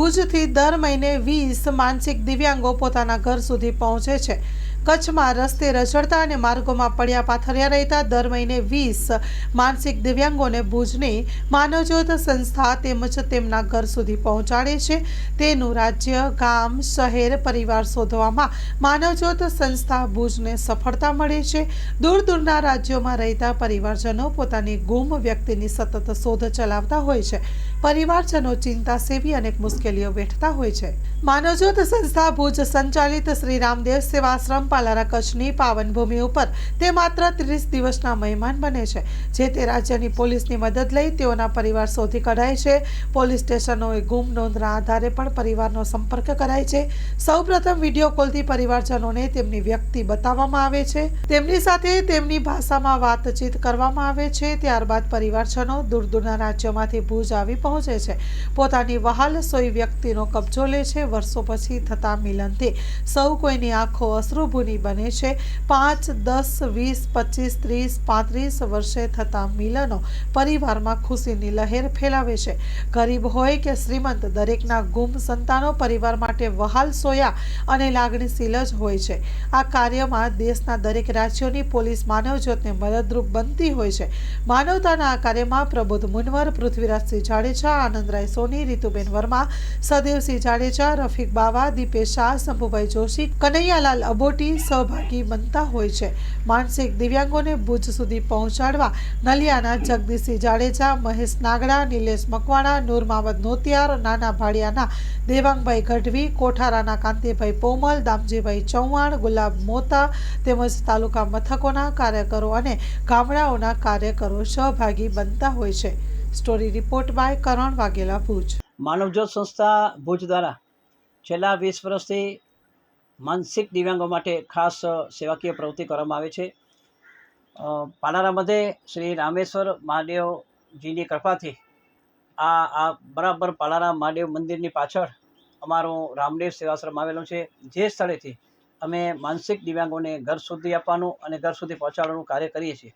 ભુજથી દર મહિને વીસ માનસિક દિવ્યાંગો પોતાના ઘર સુધી પહોંચે છે. કચ્છમાં રસ્તે રઝળતા અને માર્ગોમાં પડ્યા પાથર્યા રહેતા દર મહિને વીસ માનસિક દિવ્યાંગોને ભુજની માનવજ્યોત સંસ્થા તેમજ તેમના ઘર સુધી પહોંચાડે છે. તેનું રાજ્ય, ગામ, શહેર, પરિવાર શોધવામાં માનવજ્યોત સંસ્થા ભુજને સફળતા મળે છે. દૂર દૂરના રાજ્યોમાં રહેતા પરિવારજનો પોતાની ગુમ વ્યક્તિની સતત શોધ ચલાવતા હોય છે. પરિવારજનો ચિંતા સેવી અનેક મુશ્કેલીઓ વેઠતા હોય છે. માનવજ્યોત સંસ્થા ભુજ સંચાલિત શ્રી રામદેવ સેવાશ્રમ પાલારા કચ્છની પાવન ભૂમિ ઉપર તે માત્ર ત્રીસ દિવસના મહેમાન બને છે, જે તે રાજ્યની પોલીસની મદદ લઈ તેઓના પરિવાર શોધી કઢાય છે. પોલીસ સ્ટેશનોએ ગુમ નોંધના આધારે પણ પરિવારનો સંપર્ક કરાય છે. સૌપ્રથમ વીડિયો કોલથી પરિવારજનોને તેમની વ્યક્તિ બતાવવામાં આવે છે. તેમની સાથે તેમની ભાષામાં વાતચીત કરવામાં આવે છે, ત્યારબાદ પરિવારજનો દૂર દૂરના રાજ્યોમાંથી ભુજ આવી પહોંચે છે. પોતાની વહાલ સોઈ વ્યક્તિનો કબજો લે છે. વર્ષો પછી થતા મિલનથી સૌ કોઈની આંખો અશ્રુભૂની બને છે. પાંચ, દસ, વીસ, પચીસ, ત્રીસ, પાંત્રીસ વર્ષે થતા મિલનો પરિવારમાં ખુશીની લહેર ફેલાવે છે. ગરીબ હોય કે શ્રીમંત, દરેકના ગુમ સંતાનો પરિવાર માટે વહાલ સોયા અને લાગણીશીલ જ હોય છે. આ કાર્યમાં દેશના દરેક રાજ્યોની પોલીસ માનવજ્યોતને મદદરૂપ બનતી હોય છે. માનવતાના આ કાર્યમાં પ્રબોધ મુનવર, પૃથ્વીરાજસિંહ જાડેજા, આનંદરાય સોની, રીતુબેન વર્મા, સદેવસિંહ જાડેજા, રફીક બાવા, દીપેશ શાહ, શંભુભાઈ જોશી, કનૈયાલાલ અબોટી સહભાગી બનતા હોય છે. માનસિક દિવ્યાંગોને ભુજ સુધી પહોંચાડવા નલિયાના જગદીશસિંહ જાડેજા, મહેશ નાગડા, નિલેશ મકવાણા નૂર મામદ નોતિયાર, નાના ભાડિયાના દેવાંગભાઈ ગઢવી, કોઠારાના કાંતિભાઈ પોમલ, દામજીભાઈ ચૌહાણ, ગુલાબ મોતા તેમજ તાલુકા મથકોના કાર્યકરો અને ગામડાઓના કાર્યકરો સહભાગી બનતા હોય છે. Story report by Karan Vaghela Bhuj. Manavjyot સંસ્થા ભુજ દ્વારા છેલ્લા વીસ વર્ષથી માનસિક દિવ્યાંગો માટે ખાસ સેવાકીય પ્રવૃત્તિ કરવામાં આવે છે. પાલારા મધ્યે શ્રી રામેશ્વર મહાદેવજીની કૃપાથી આ આ બરાબર પાલારા મહાદેવ મંદિરની પાછળ અમારું રામદેવ સેવાશ્રમ આવેલું છે. જે સ્થળેથી અમે માનસિક દિવ્યાંગોને ઘર સુધી આપવાનું અને ઘર સુધી પહોંચાડવાનું કાર્ય કરીએ છીએ.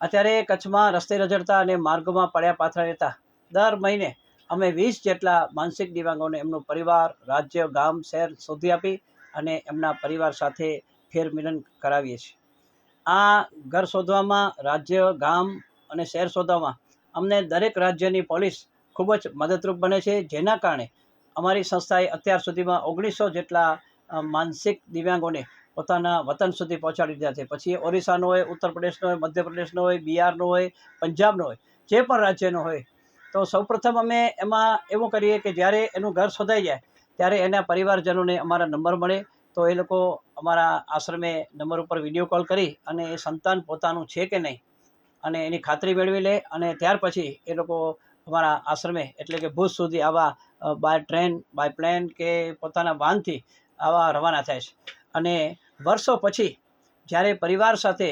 અત્યારે કચ્છમાં રસ્તે રજડતા અને માર્ગોમાં પડ્યા પાથરા રહેતા દર મહિને અમે વીસ જેટલા માનસિક દિવ્યાંગોને એમનો પરિવાર, રાજ્ય, ગામ, શહેર શોધી આપી અને એમના પરિવાર સાથે ફેરમિલન કરાવીએ છીએ. આ ઘર શોધવામાં, રાજ્ય, ગામ અને શહેર શોધવામાં અમને દરેક રાજ્યની પોલીસ ખૂબ જ મદદરૂપ બને છે, જેના કારણે અમારી સંસ્થાએ અત્યાર સુધીમાં ઓગણીસો જેટલા માનસિક દિવ્યાંગોને પોતાના વતન સુધી પહોંચાડી દીધા છે. પછી ઓરિસ્સાનો હોય, ઉત્તર પ્રદેશનો હોય મધ્યપ્રદેશનો હોય, બિહારનો હોય, પંજાબનો હોય, જે પણ રાજ્યનો હોય, તો સૌપ્રથમ અમે એમાં એવું કરીએ કે જ્યારે એનું ઘર શોધાઈ જાય ત્યારે એના પરિવારજનોને અમારા નંબર મળે તો એ લોકો અમારા આશ્રમે નંબર ઉપર વીડિયો કોલ કરી અને એ સંતાન પોતાનું છે કે નહીં અને એની ખાતરી મેળવી લે અને ત્યાર પછી એ લોકો અમારા આશ્રમે એટલે કે ભુજ સુધી આવા બાય ટ્રેન બાય પ્લેન કે પોતાના વાહનથી આવા રવાના થાય છે. અને વર્ષો પછી જ્યારે પરિવાર સાથે,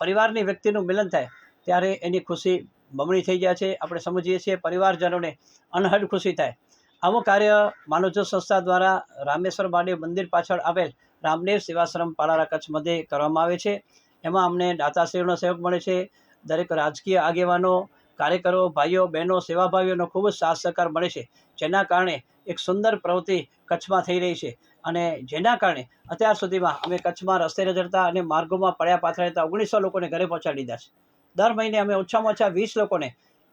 પરિવારની વ્યક્તિનું મિલન થાય ત્યારે એની ખુશી બમણી થઈ જાય છે. આપણે સમજીએ છીએ પરિવારજનોને અનહદ ખુશી થાય. આવું કાર્ય માનવજ્યોત સંસ્થા દ્વારા રામેશ્વર મહાદેવ મંદિર પાછળ આવેલ રામદેવ સેવાશ્રમ પાલારા કચ્છ મધ્યે કરવામાં આવે છે. એમાં અમને દાતાશ્રીઓનો સહયોગ મળે છે. દરેક રાજકીય આગેવાનો, કાર્યકરો, ભાઈઓ, બહેનો સેવાભાવીઓનો ખૂબ જ સાથ સહકાર મળે છે. જેના કારણે એક સુંદર પ્રવૃત્તિ કચ્છમાં થઈ રહી છે અને જેના કારણે અત્યાર સુધીમાં અમે કચ્છમાં રસ્તે રજડતા અને માર્ગોમાં પડ્યા પાથરા રહેતા ઓગણીસો લોકોને ઘરે પહોંચાડી દીધા છે. દર મહિને અમે ઓછામાં ઓછા વીસ લોકોને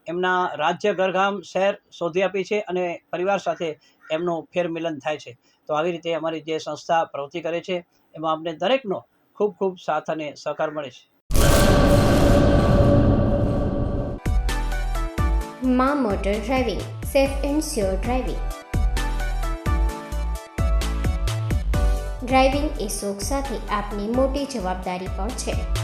એમના રાજ્ય ઘરગામ શહેર શોધી આપી છે અને પરિવાર સાથે એમનું ફેરમિલન થાય છે. તો આવી રીતે અમારી જે સંસ્થા પ્રવૃત્તિ કરે છે, એમાં અમને દરેકનો ખૂબ ખૂબ સાથ અને સહકાર મળે છે. માં motor driving, safe and sure driving. Driving એ શોખ સાથે આપની મોટી જવાબદારી પણ છે.